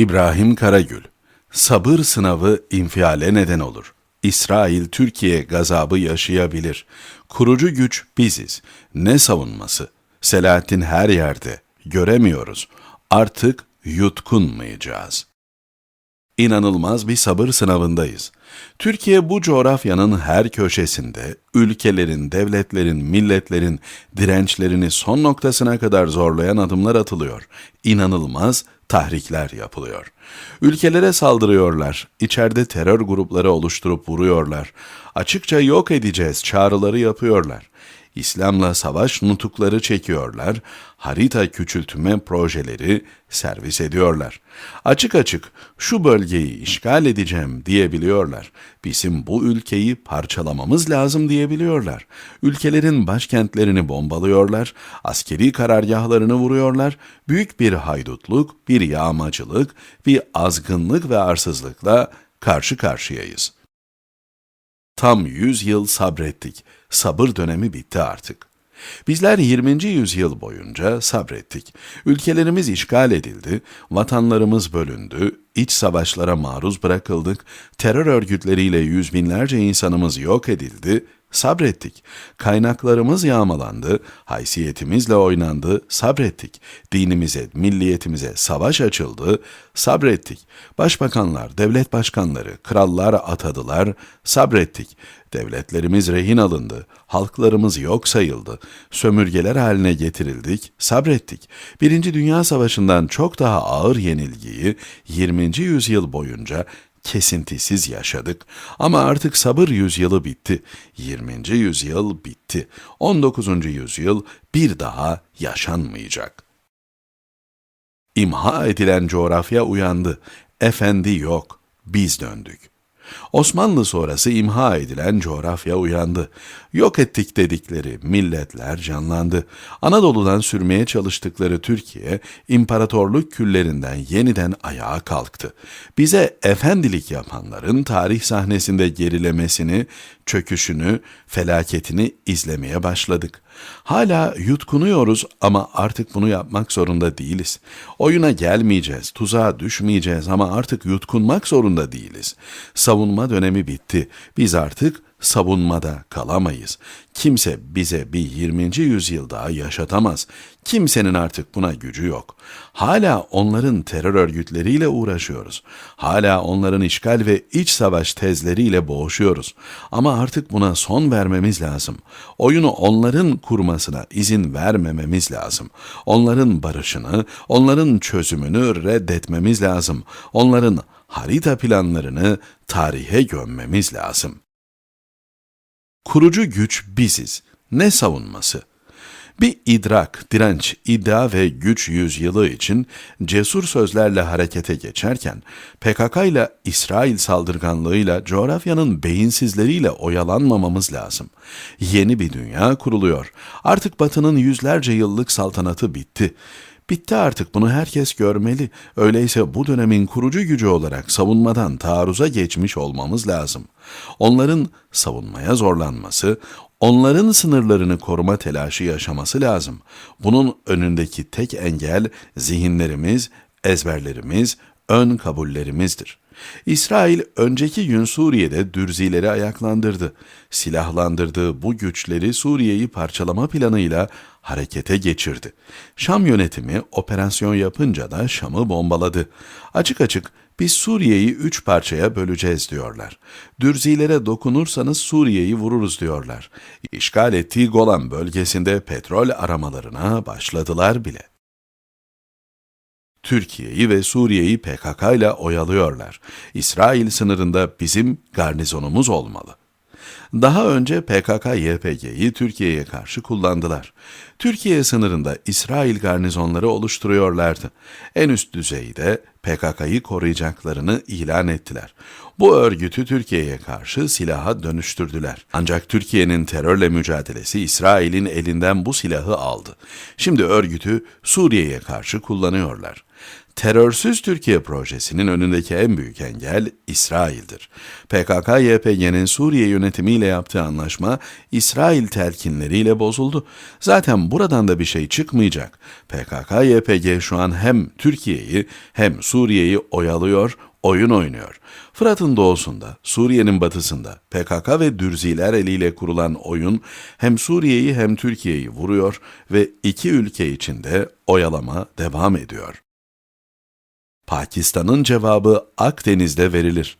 İbrahim Karagül Sabır sınavı infiale neden olur. İsrail Türkiye gazabı yaşayabilir. Kurucu güç biziz. Ne savunması? Selahattin her yerde. Göremiyoruz. Artık yutkunmayacağız. İnanılmaz bir sabır sınavındayız. Türkiye bu coğrafyanın her köşesinde ülkelerin, devletlerin, milletlerin dirençlerini son noktasına kadar zorlayan adımlar atılıyor. İnanılmaz tahrikler yapılıyor. Ülkelere saldırıyorlar, içeride terör grupları oluşturup vuruyorlar. Açıkça yok edeceğiz çağrıları yapıyorlar. İslam'la savaş nutukları çekiyorlar, harita küçültme projeleri servis ediyorlar. Açık açık şu bölgeyi işgal edeceğim diyebiliyorlar. Bizim bu ülkeyi parçalamamız lazım diyebiliyorlar. Ülkelerin başkentlerini bombalıyorlar, askeri karargahlarını vuruyorlar, büyük bir haydutluk, bir yağmacılık, bir azgınlık ve arsızlıkla karşı karşıyayız.'' Tam 100 yıl sabrettik. Sabır dönemi bitti artık. Bizler 20. yüzyıl boyunca sabrettik. Ülkelerimiz işgal edildi, vatanlarımız bölündü, iç savaşlara maruz bırakıldık, terör örgütleriyle yüz binlerce insanımız yok edildi, sabrettik. Kaynaklarımız yağmalandı, haysiyetimizle oynandı, sabrettik. Dinimize, milliyetimize savaş açıldı, sabrettik. Başbakanlar, devlet başkanları, krallar atadılar, sabrettik. Devletlerimiz rehin alındı, halklarımız yok sayıldı, sömürgeler haline getirildik, sabrettik. Birinci Dünya Savaşı'ndan çok daha ağır yenilgiyi 20. yüzyıl boyunca kesintisiz yaşadık. Ama artık sabır yüzyılı bitti. 20. yüzyıl bitti. 19. yüzyıl bir daha yaşanmayacak. İmha edilen coğrafya uyandı. Efendi yok. Biz döndük. Osmanlı sonrası imha edilen coğrafya uyandı. Yok ettik dedikleri milletler canlandı. Anadolu'dan sürmeye çalıştıkları Türkiye, imparatorluk küllerinden yeniden ayağa kalktı. Bize efendilik yapanların tarih sahnesinde gerilemesini, çöküşünü, felaketini izlemeye başladık. Hala yutkunuyoruz ama artık bunu yapmak zorunda değiliz. Oyuna gelmeyeceğiz, tuzağa düşmeyeceğiz ama artık yutkunmak zorunda değiliz. Savunma dönemi bitti. Biz artık savunmada kalamayız. Kimse bize bir 20. yüzyıl daha yaşatamaz. Kimsenin artık buna gücü yok. Hala onların terör örgütleriyle uğraşıyoruz. Hala onların işgal ve iç savaş tezleriyle boğuşuyoruz. Ama artık buna son vermemiz lazım. Oyunu onların kurmasına izin vermememiz lazım. Onların barışını, onların çözümünü reddetmemiz lazım. Onların harita planlarını tarihe gömmemiz lazım. Kurucu güç biziz. Ne savunması? Bir idrak, direnç, iddia ve güç yüzyılı için cesur sözlerle harekete geçerken PKK ile İsrail saldırganlığıyla coğrafyanın beyinsizleriyle oyalanmamamız lazım. Yeni bir dünya kuruluyor. Artık Batı'nın yüzlerce yıllık saltanatı bitti. Bitti artık bunu herkes görmeli. Öyleyse bu dönemin kurucu gücü olarak savunmadan taarruza geçmiş olmamız lazım. Onların savunmaya zorlanması, onların sınırlarını koruma telaşı yaşaması lazım. Bunun önündeki tek engel zihinlerimiz, ezberlerimiz, ön kabullerimizdir. İsrail önceki gün Suriye'de dürzileri ayaklandırdı. Silahlandırdığı bu güçleri Suriye'yi parçalama planıyla harekete geçirdi. Şam yönetimi operasyon yapınca da Şam'ı bombaladı. Açık açık biz Suriye'yi üç parçaya böleceğiz diyorlar. Dürzilere dokunursanız Suriye'yi vururuz diyorlar. İşgal ettiği Golan bölgesinde petrol aramalarına başladılar bile. Türkiye'yi ve Suriye'yi PKK ile oyalıyorlar. İsrail sınırında bizim garnizonumuz olmalı. Daha önce PKK-YPG'yi Türkiye'ye karşı kullandılar. Türkiye sınırında İsrail garnizonları oluşturuyorlardı. En üst düzeyde PKK'yı koruyacaklarını ilan ettiler. Bu örgütü Türkiye'ye karşı silaha dönüştürdüler. Ancak Türkiye'nin terörle mücadelesi İsrail'in elinden bu silahı aldı. Şimdi örgütü Suriye'ye karşı kullanıyorlar. Terörsüz Türkiye projesinin önündeki en büyük engel İsrail'dir. PKK-YPG'nin Suriye yönetimiyle yaptığı anlaşma İsrail telkinleriyle bozuldu. Zaten buradan da bir şey çıkmayacak. PKK-YPG şu an hem Türkiye'yi hem Suriye'yi oyalıyor, oyun oynuyor. Fırat'ın doğusunda, Suriye'nin batısında PKK ve Dürziler eliyle kurulan oyun hem Suriye'yi hem Türkiye'yi vuruyor ve iki ülke içinde oyalama devam ediyor. Pakistan'ın cevabı Akdeniz'de verilir.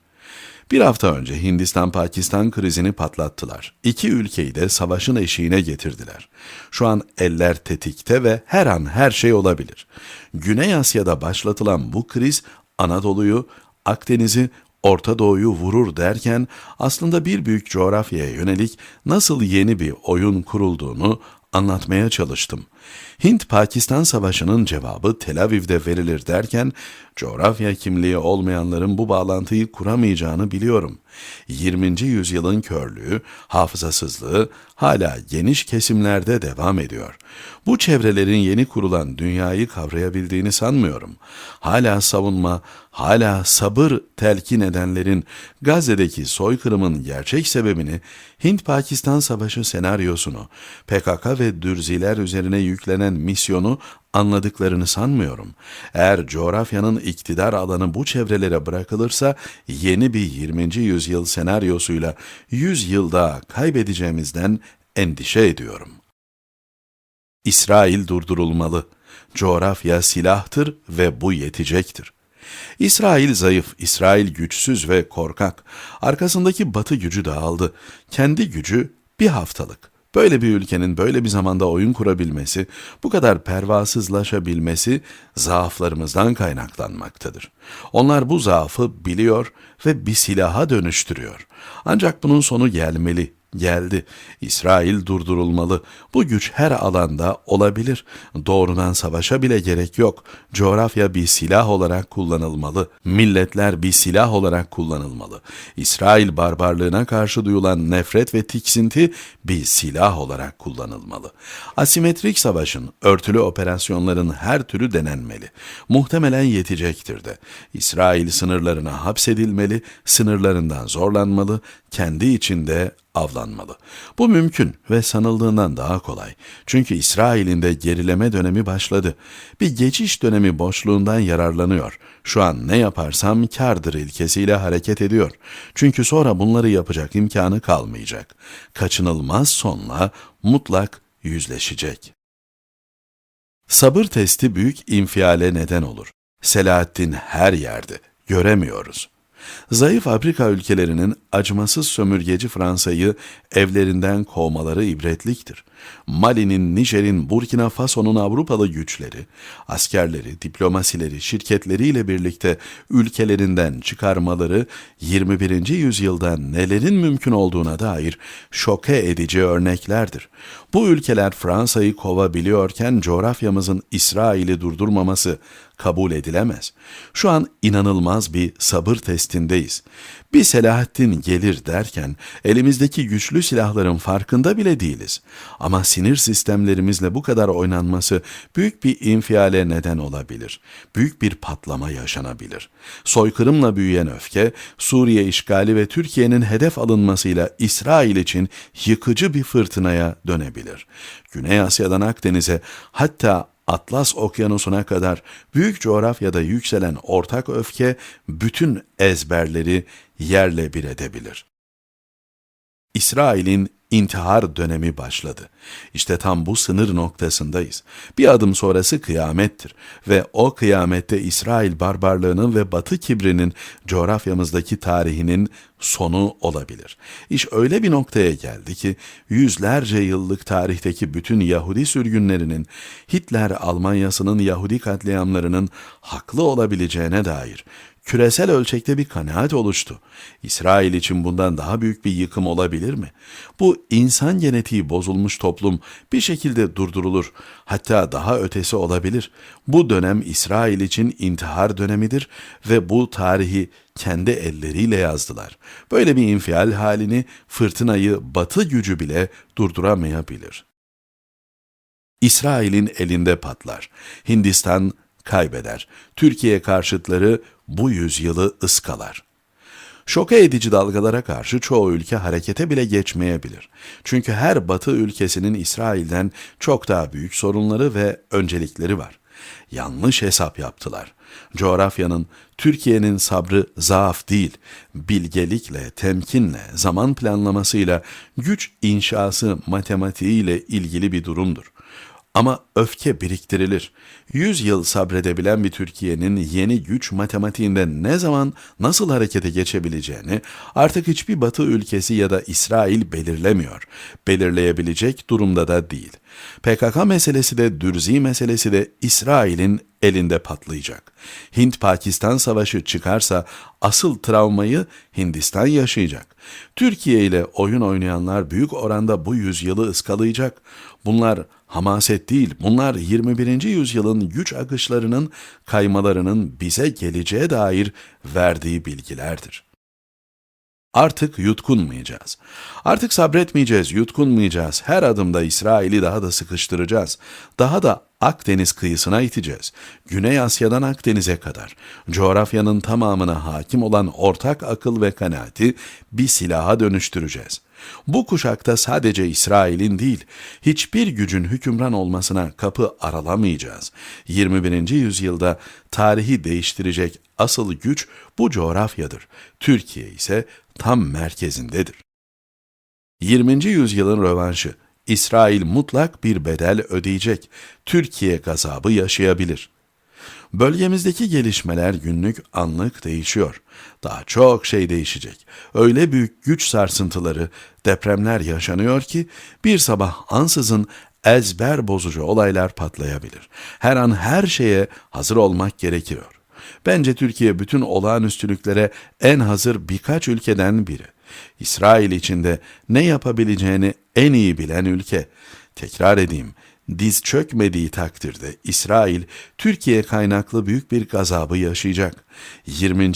Bir hafta önce Hindistan-Pakistan krizini patlattılar. İki ülkeyi de savaşın eşiğine getirdiler. Şu an eller tetikte ve her an her şey olabilir. Güney Asya'da başlatılan bu kriz Anadolu'yu, Akdeniz'i, Orta Doğu'yu vurur derken aslında bir büyük coğrafyaya yönelik nasıl yeni bir oyun kurulduğunu anlatmaya çalıştım. Hint-Pakistan Savaşı'nın cevabı Tel Aviv'de verilir derken coğrafya kimliği olmayanların bu bağlantıyı kuramayacağını biliyorum. 20. yüzyılın körlüğü, hafızasızlığı hala geniş kesimlerde devam ediyor. Bu çevrelerin yeni kurulan dünyayı kavrayabildiğini sanmıyorum. Hala savunma, hala sabır telkin edenlerin Gazze'deki soykırımın gerçek sebebini Hint-Pakistan Savaşı senaryosunu, PKK ve Dürziler üzerine yüklenen misyonu anladıklarını sanmıyorum. Eğer coğrafyanın iktidar alanı bu çevrelere bırakılırsa yeni bir 20. yüzyıl senaryosuyla 100 yılda kaybedeceğimizden endişe ediyorum. İsrail durdurulmalı. Coğrafya silahtır ve bu yetecektir. İsrail zayıf, İsrail güçsüz ve korkak. Arkasındaki batı gücü dağıldı. Kendi gücü bir haftalık. Böyle bir ülkenin böyle bir zamanda oyun kurabilmesi, bu kadar pervasızlaşabilmesi zaaflarımızdan kaynaklanmaktadır. Onlar bu zaafı biliyor ve bir silaha dönüştürüyor. Ancak bunun sonu gelmeli, geldi. İsrail durdurulmalı. Bu güç her alanda olabilir. Doğrudan savaşa bile gerek yok. Coğrafya bir silah olarak kullanılmalı. Milletler bir silah olarak kullanılmalı. İsrail barbarlığına karşı duyulan nefret ve tiksinti bir silah olarak kullanılmalı. Asimetrik savaşın, örtülü operasyonların her türü denenmeli. Muhtemelen yetecektir de. İsrail sınırlarına hapsedilmeli, sınırlarından zorlanmalı, kendi içinde avlanmalı. Bu mümkün ve sanıldığından daha kolay. Çünkü İsrail'in de gerileme dönemi başladı. Bir geçiş dönemi boşluğundan yararlanıyor. Şu an ne yaparsam kardır ilkesiyle hareket ediyor. Çünkü sonra bunları yapacak imkanı kalmayacak. Kaçınılmaz sonla mutlak yüzleşecek. Sabır testi büyük infiale neden olur. Selahattin her yerde. Göremiyoruz. Zayıf Afrika ülkelerinin acımasız sömürgeci Fransa'yı evlerinden kovmaları ibretliktir. Mali'nin, Nijer'in, Burkina Faso'nun Avrupalı güçleri, askerleri, diplomasileri, şirketleriyle birlikte ülkelerinden çıkarmaları 21. yüzyılda nelerin mümkün olduğuna dair şoke edici örneklerdir. Bu ülkeler Fransa'yı kovabiliyorken coğrafyamızın İsrail'i durdurmaması kabul edilemez. Şu an inanılmaz bir sabır testindeyiz. Bir Selahattin gelir derken elimizdeki güçlü silahların farkında bile değiliz. Ama sinir sistemlerimizle bu kadar oynanması büyük bir infiale neden olabilir. Büyük bir patlama yaşanabilir. Soykırımla büyüyen öfke, Suriye işgali ve Türkiye'nin hedef alınmasıyla İsrail için yıkıcı bir fırtınaya dönebilir. Güney Asya'dan Akdeniz'e hatta Atlas Okyanusu'na kadar büyük coğrafyada yükselen ortak öfke bütün ezberleri yerle bir edebilir. İsrail'in intihar dönemi başladı. İşte tam bu sınır noktasındayız. Bir adım sonrası kıyamettir ve o kıyamette İsrail barbarlığının ve Batı kibrinin coğrafyamızdaki tarihinin sonu olabilir. İş öyle bir noktaya geldi ki yüzlerce yıllık tarihteki bütün Yahudi sürgünlerinin Hitler Almanyası'nın Yahudi katliamlarının haklı olabileceğine dair küresel ölçekte bir kanaat oluştu. İsrail için bundan daha büyük bir yıkım olabilir mi? Bu insan genetiği bozulmuş toplum bir şekilde durdurulur. Hatta daha ötesi olabilir. Bu dönem İsrail için intihar dönemidir ve bu tarihi kendi elleriyle yazdılar. Böyle bir infial halini fırtınayı batı gücü bile durduramayabilir. İsrail'in elinde patlar. Hindistan kaybeder. Türkiye karşıtları bu yüzyılı ıskalar. Şoka edici dalgalara karşı çoğu ülke harekete bile geçmeyebilir. Çünkü her batı ülkesinin İsrail'den çok daha büyük sorunları ve öncelikleri var. Yanlış hesap yaptılar. Coğrafyanın, Türkiye'nin sabrı zaaf değil, bilgelikle, temkinle, zaman planlamasıyla, güç inşası matematiğiyle ilgili bir durumdur. Ama öfke biriktirilir. Yüz yıl sabredebilen bir Türkiye'nin yeni güç matematiğinde ne zaman nasıl harekete geçebileceğini artık hiçbir batı ülkesi ya da İsrail belirlemiyor. Belirleyebilecek durumda da değil. PKK meselesi de Dürzi meselesi de İsrail'in elinde patlayacak. Hint-Pakistan savaşı çıkarsa asıl travmayı Hindistan yaşayacak. Türkiye ile oyun oynayanlar büyük oranda bu yüzyılı ıskalayacak. Bunlar hamaset değil, bunlar 21. yüzyılın güç akışlarının, kaymalarının bize geleceğe dair verdiği bilgilerdir. Artık yutkunmayacağız. Artık sabretmeyeceğiz, yutkunmayacağız. Her adımda İsrail'i daha da sıkıştıracağız. Daha da Akdeniz kıyısına iteceğiz. Güney Asya'dan Akdeniz'e kadar. Coğrafyanın tamamına hakim olan ortak akıl ve kanaati bir silaha dönüştüreceğiz. Bu kuşakta sadece İsrail'in değil, hiçbir gücün hükümran olmasına kapı aralamayacağız. 21. yüzyılda tarihi değiştirecek asıl güç bu coğrafyadır. Türkiye ise tam merkezindedir. 20. yüzyılın rövanşı. İsrail mutlak bir bedel ödeyecek. Türkiye gazabı yaşayabilir. Bölgemizdeki gelişmeler günlük anlık değişiyor. Daha çok şey değişecek. Öyle büyük güç sarsıntıları, depremler yaşanıyor ki bir sabah ansızın ezber bozucu olaylar patlayabilir. Her an her şeye hazır olmak gerekiyor. Bence Türkiye bütün olağanüstülüklere en hazır birkaç ülkeden biri. İsrail içinde ne yapabileceğini en iyi bilen ülke. Tekrar edeyim, diz çökmediği takdirde İsrail, Türkiye kaynaklı büyük bir gazabı yaşayacak. 20.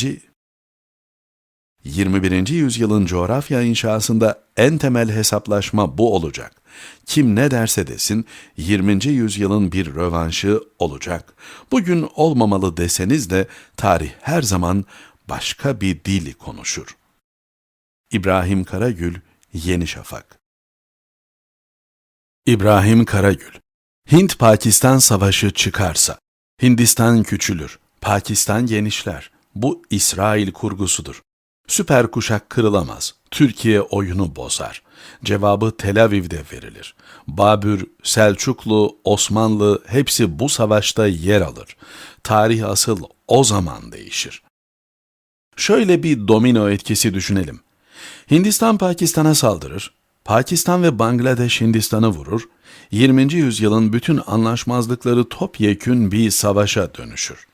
21. yüzyılın coğrafya inşasında en temel hesaplaşma bu olacak. Kim ne derse desin 20. yüzyılın bir rövanşı olacak. Bugün olmamalı deseniz de tarih her zaman başka bir dili konuşur. İbrahim Karagül, Yeni Şafak İbrahim Karagül Hint-Pakistan savaşı çıkarsa, Hindistan küçülür, Pakistan genişler. Bu İsrail kurgusudur. Süper kuşak kırılamaz. Türkiye oyunu bozar. Cevabı Tel Aviv'de verilir. Babür, Selçuklu, Osmanlı hepsi bu savaşta yer alır. Tarih asıl o zaman değişir. Şöyle bir domino etkisi düşünelim. Hindistan Pakistan'a saldırır, Pakistan ve Bangladeş Hindistan'ı vurur, 20. yüzyılın bütün anlaşmazlıkları topyekün bir savaşa dönüşür.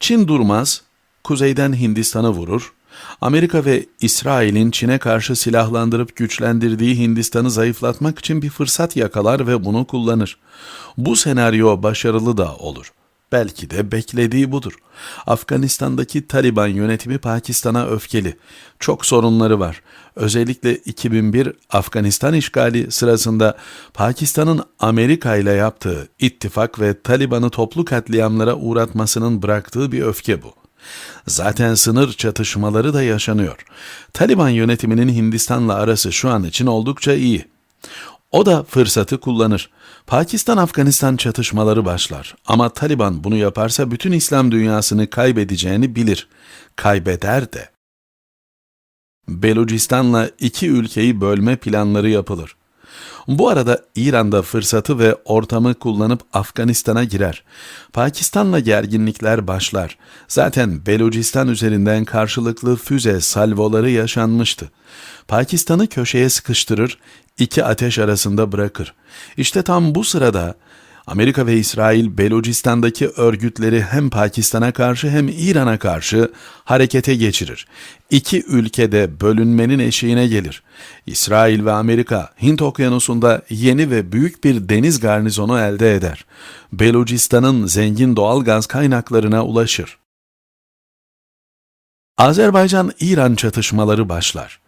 Çin durmaz, kuzeyden Hindistan'ı vurur, Amerika ve İsrail'in Çin'e karşı silahlandırıp güçlendirdiği Hindistan'ı zayıflatmak için bir fırsat yakalar ve bunu kullanır. Bu senaryo başarılı da olur. Belki de beklediği budur. Afganistan'daki Taliban yönetimi Pakistan'a öfkeli. Çok sorunları var. Özellikle 2001 Afganistan işgali sırasında Pakistan'ın Amerika ile yaptığı ittifak ve Taliban'ı toplu katliamlara uğratmasının bıraktığı bir öfke bu. Zaten sınır çatışmaları da yaşanıyor. Taliban yönetiminin Hindistan'la arası şu an için oldukça iyi. O da fırsatı kullanır. Pakistan-Afganistan çatışmaları başlar. Ama Taliban bunu yaparsa bütün İslam dünyasını kaybedeceğini bilir. Kaybeder de. Belucistan'la iki ülkeyi bölme planları yapılır. Bu arada İran'da fırsatı ve ortamı kullanıp Afganistan'a girer. Pakistan'la gerginlikler başlar. Zaten Belucistan üzerinden karşılıklı füze salvoları yaşanmıştı. Pakistan'ı köşeye sıkıştırır, iki ateş arasında bırakır. İşte tam bu sırada Amerika ve İsrail Belucistan'daki örgütleri hem Pakistan'a karşı hem İran'a karşı harekete geçirir. İki ülkede bölünmenin eşiğine gelir. İsrail ve Amerika Hint Okyanusu'nda yeni ve büyük bir deniz garnizonu elde eder. Belucistan'ın zengin doğal gaz kaynaklarına ulaşır. Azerbaycan-İran çatışmaları başlar.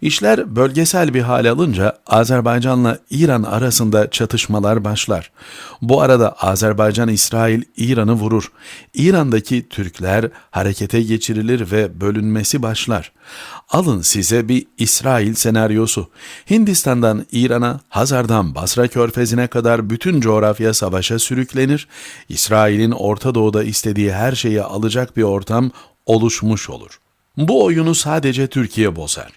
İşler bölgesel bir hal alınca Azerbaycan'la İran arasında çatışmalar başlar. Bu arada Azerbaycan İsrail İran'ı vurur. İran'daki Türkler harekete geçirilir ve bölünmesi başlar. Alın size bir İsrail senaryosu. Hindistan'dan İran'a, Hazar'dan Basra Körfezi'ne kadar bütün coğrafya savaşa sürüklenir. İsrail'in Orta Doğu'da istediği her şeyi alacak bir ortam oluşmuş olur. Bu oyunu sadece Türkiye bozar.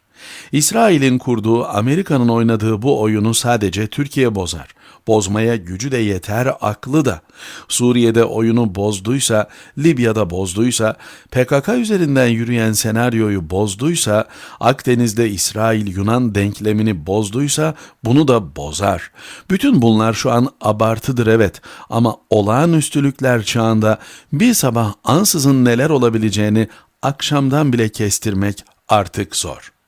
İsrail'in kurduğu, Amerika'nın oynadığı bu oyunu sadece Türkiye bozar. Bozmaya gücü de yeter, aklı da. Suriye'de oyunu bozduysa, Libya'da bozduysa, PKK üzerinden yürüyen senaryoyu bozduysa, Akdeniz'de İsrail-Yunan denklemini bozduysa bunu da bozar. Bütün bunlar şu an abartıdır evet ama olağanüstülükler çağında bir sabah ansızın neler olabileceğini akşamdan bile kestirmek artık zor.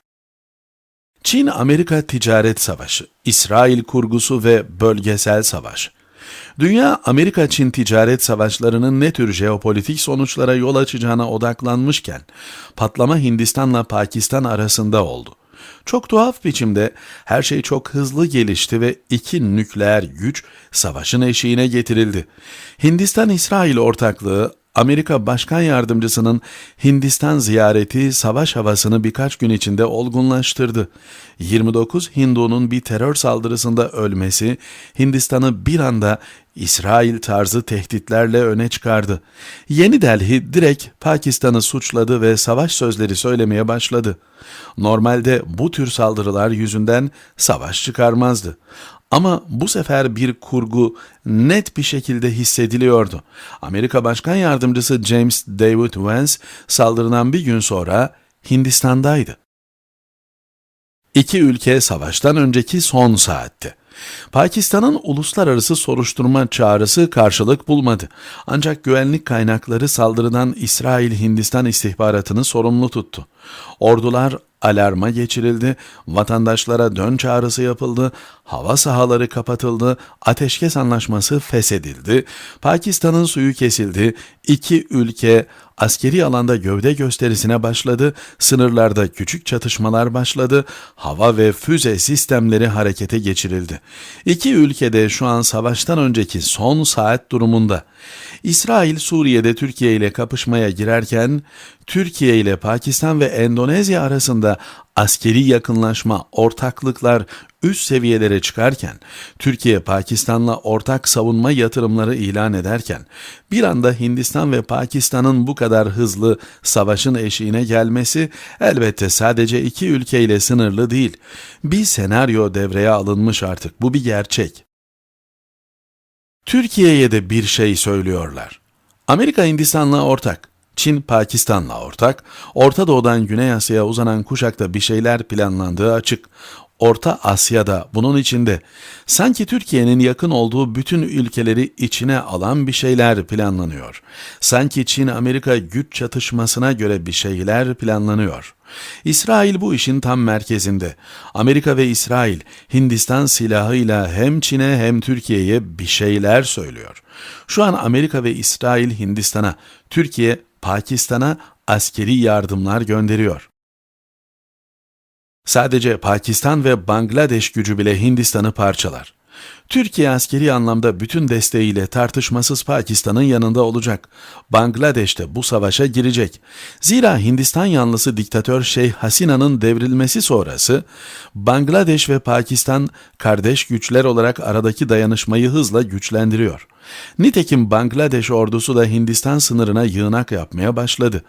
Çin-Amerika ticaret savaşı, İsrail kurgusu ve bölgesel savaş. Dünya Amerika-Çin ticaret savaşlarının ne tür jeopolitik sonuçlara yol açacağına odaklanmışken patlama Hindistan'la Pakistan arasında oldu. Çok tuhaf biçimde her şey çok hızlı gelişti ve iki nükleer güç savaşın eşiğine getirildi. Hindistan-İsrail ortaklığı Amerika Başkan Yardımcısının Hindistan ziyareti savaş havasını birkaç gün içinde olgunlaştırdı. 29 Hindu'nun bir terör saldırısında ölmesi Hindistan'ı bir anda İsrail tarzı tehditlerle öne çıkardı. Yeni Delhi direkt Pakistan'ı suçladı ve savaş sözleri söylemeye başladı. Normalde bu tür saldırılar yüzünden savaş çıkarmazdı. Ama bu sefer bir kurgu net bir şekilde hissediliyordu. Amerika Başkan Yardımcısı James David Vance saldırıdan bir gün sonra Hindistan'daydı. İki ülke savaştan önceki son saatte. Pakistan'ın uluslararası soruşturma çağrısı karşılık bulmadı. Ancak güvenlik kaynakları saldırıdan İsrail Hindistan istihbaratını sorumlu tuttu. Ordular alarma geçirildi, vatandaşlara dön çağrısı yapıldı, hava sahaları kapatıldı, ateşkes anlaşması feshedildi, Pakistan'ın suyu kesildi, iki ülke askeri alanda gövde gösterisine başladı, sınırlarda küçük çatışmalar başladı, hava ve füze sistemleri harekete geçirildi. İki ülkede şu an savaştan önceki son saat durumunda. İsrail Suriye'de Türkiye ile kapışmaya girerken Türkiye ile Pakistan ve Endonezya arasında askeri yakınlaşma, ortaklıklar üst seviyelere çıkarken, Türkiye Pakistan'la ortak savunma yatırımları ilan ederken, bir anda Hindistan ve Pakistan'ın bu kadar hızlı savaşın eşiğine gelmesi elbette sadece iki ülkeyle sınırlı değil. Bir senaryo devreye alınmış artık. Bu bir gerçek. Türkiye'ye de bir şey söylüyorlar. Amerika Hindistan'la ortak. Çin Pakistan'la ortak, Orta Doğu'dan Güney Asya'ya uzanan kuşakta bir şeyler planlandığı açık. Orta Asya'da bunun içinde sanki Türkiye'nin yakın olduğu bütün ülkeleri içine alan bir şeyler planlanıyor. Sanki Çin-Amerika güç çatışmasına göre bir şeyler planlanıyor. İsrail bu işin tam merkezinde. Amerika ve İsrail Hindistan silahıyla hem Çin'e hem Türkiye'ye bir şeyler söylüyor. Şu an Amerika ve İsrail Hindistan'a, Türkiye Pakistan'a askeri yardımlar gönderiyor. Sadece Pakistan ve Bangladeş gücü bile Hindistan'ı parçalar. Türkiye askeri anlamda bütün desteğiyle tartışmasız Pakistan'ın yanında olacak. Bangladeş de bu savaşa girecek. Zira Hindistan yanlısı diktatör Şeyh Hasina'nın devrilmesi sonrası Bangladeş ve Pakistan kardeş güçler olarak aradaki dayanışmayı hızla güçlendiriyor. Nitekim Bangladeş ordusu da Hindistan sınırına yığınak yapmaya başladı.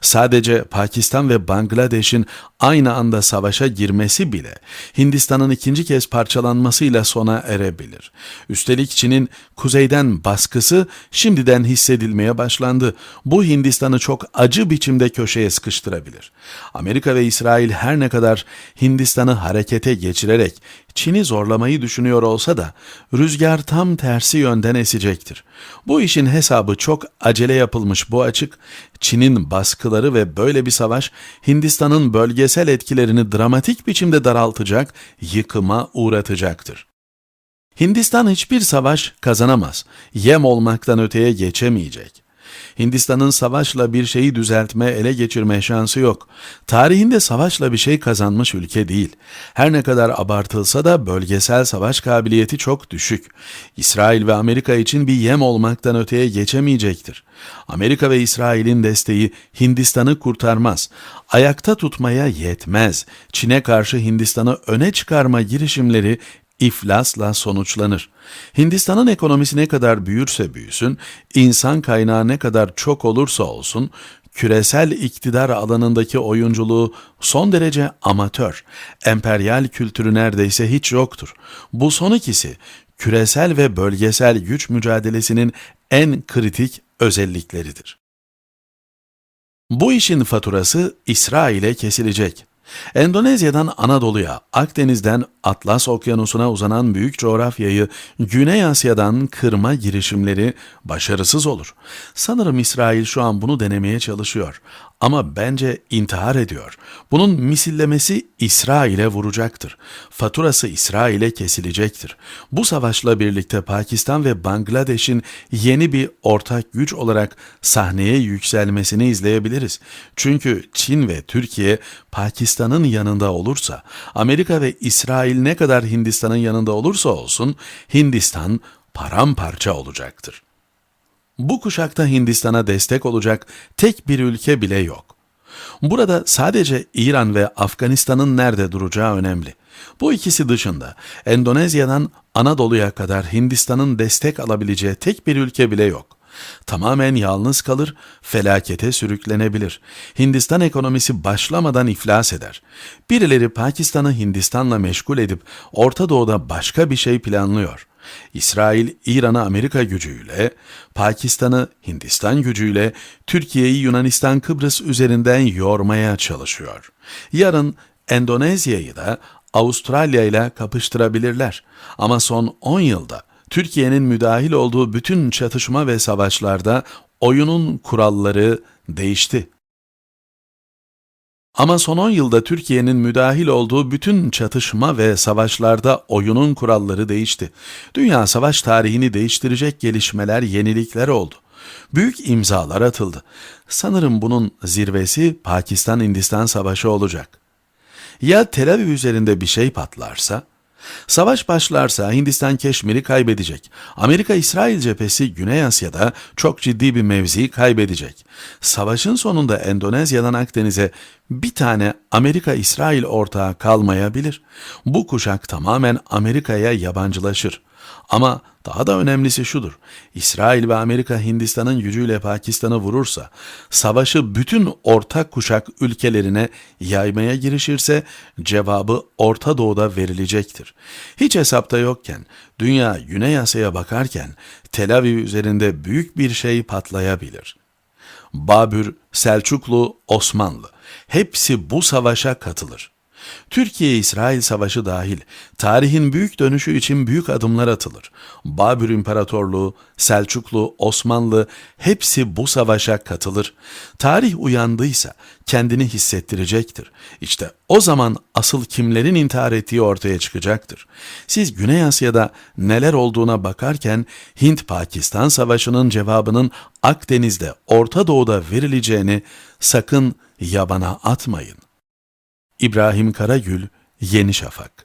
Sadece Pakistan ve Bangladeş'in aynı anda savaşa girmesi bile Hindistan'ın ikinci kez parçalanmasıyla sona erebilir. Üstelik Çin'in kuzeyden baskısı şimdiden hissedilmeye başlandı. Bu Hindistan'ı çok acı biçimde köşeye sıkıştırabilir. Amerika ve İsrail her ne kadar Hindistan'ı harekete geçirerek Çin'i zorlamayı düşünüyor olsa da rüzgar tam tersi yönden esecektir. Bu işin hesabı çok acele yapılmış bu açık, Çin'in baskıları ve böyle bir savaş Hindistan'ın bölgesel etkilerini dramatik biçimde daraltacak, yıkıma uğratacaktır. Hindistan hiçbir savaş kazanamaz, yem olmaktan öteye geçemeyecek. Hindistan'ın savaşla bir şeyi düzeltme, ele geçirme şansı yok. Tarihinde savaşla bir şey kazanmış ülke değil. Her ne kadar abartılsa da bölgesel savaş kabiliyeti çok düşük. İsrail ve Amerika için bir yem olmaktan öteye geçemeyecektir. Amerika ve İsrail'in desteği Hindistan'ı kurtarmaz. Ayakta tutmaya yetmez. Çin'e karşı Hindistan'ı öne çıkarma girişimleri iflasla sonuçlanır. Hindistan'ın ekonomisi ne kadar büyürse büyüsün, insan kaynağı ne kadar çok olursa olsun, küresel iktidar alanındaki oyunculuğu son derece amatör, emperyal kültürü neredeyse hiç yoktur. Bu son ikisi küresel ve bölgesel güç mücadelesinin en kritik özellikleridir. Bu işin faturası İsrail'e kesilecek. Endonezya'dan Anadolu'ya, Akdeniz'den Atlas Okyanusu'na uzanan büyük coğrafyayı Güney Asya'dan kırma girişimleri başarısız olur. Sanırım İsrail şu an bunu denemeye çalışıyor. Ama bence intihar ediyor. Bunun misillemesi İsrail'e vuracaktır. Faturası İsrail'e kesilecektir. Bu savaşla birlikte Pakistan ve Bangladeş'in yeni bir ortak güç olarak sahneye yükselmesini izleyebiliriz. Çünkü Çin ve Türkiye Pakistan'ın yanında olursa, Amerika ve İsrail ne kadar Hindistan'ın yanında olursa olsun, Hindistan paramparça olacaktır. Bu kuşakta Hindistan'a destek olacak tek bir ülke bile yok. Burada sadece İran ve Afganistan'ın nerede duracağı önemli. Bu ikisi dışında Endonezya'dan Anadolu'ya kadar Hindistan'ın destek alabileceği tek bir ülke bile yok. Tamamen yalnız kalır, felakete sürüklenebilir. Hindistan ekonomisi başlamadan iflas eder. Birileri Pakistan'ı Hindistan'la meşgul edip Orta Doğu'da başka bir şey planlıyor. İsrail, İran'ı Amerika gücüyle, Pakistan'ı Hindistan gücüyle, Türkiye'yi Yunanistan Kıbrıs üzerinden yormaya çalışıyor. Yarın Endonezya'yı da Avustralya ile kapıştırabilirler. Ama son 10 yılda Türkiye'nin müdahil olduğu bütün çatışma ve savaşlarda oyunun kuralları değişti. Ama son 10 yılda Türkiye'nin müdahil olduğu bütün çatışma ve savaşlarda oyunun kuralları değişti. Dünya savaş tarihini değiştirecek gelişmeler, yenilikler oldu. Büyük imzalar atıldı. Sanırım bunun zirvesi Pakistan-Hindistan savaşı olacak. Ya Tel Aviv üzerinde bir şey patlarsa? Savaş başlarsa Hindistan Keşmir'i kaybedecek. Amerika-İsrail cephesi Güney Asya'da çok ciddi bir mevzi kaybedecek. Savaşın sonunda Endonezya'dan Akdeniz'e bir tane Amerika-İsrail ortağı kalmayabilir. Bu kuşak tamamen Amerika'ya yabancılaşır. Ama daha da önemlisi şudur. İsrail ve Amerika Hindistan'ın gücüyle Pakistan'ı vurursa, savaşı bütün ortak kuşak ülkelerine yaymaya girişirse cevabı Orta Doğu'da verilecektir. Hiç hesapta yokken, dünya Güney Asya'ya bakarken Tel Aviv üzerinde büyük bir şey patlayabilir. Babür, Selçuklu, Osmanlı hepsi bu savaşa katılır. Türkiye-İsrail Savaşı dahil tarihin büyük dönüşü için büyük adımlar atılır. Babür İmparatorluğu, Selçuklu, Osmanlı hepsi bu savaşa katılır. Tarih uyandıysa kendini hissettirecektir. İşte o zaman asıl kimlerin intihar ettiği ortaya çıkacaktır. Siz Güney Asya'da neler olduğuna bakarken Hint-Pakistan Savaşı'nın cevabının Akdeniz'de, Orta Doğu'da verileceğini sakın yabana atmayın. İbrahim Karagül, Yeni Şafak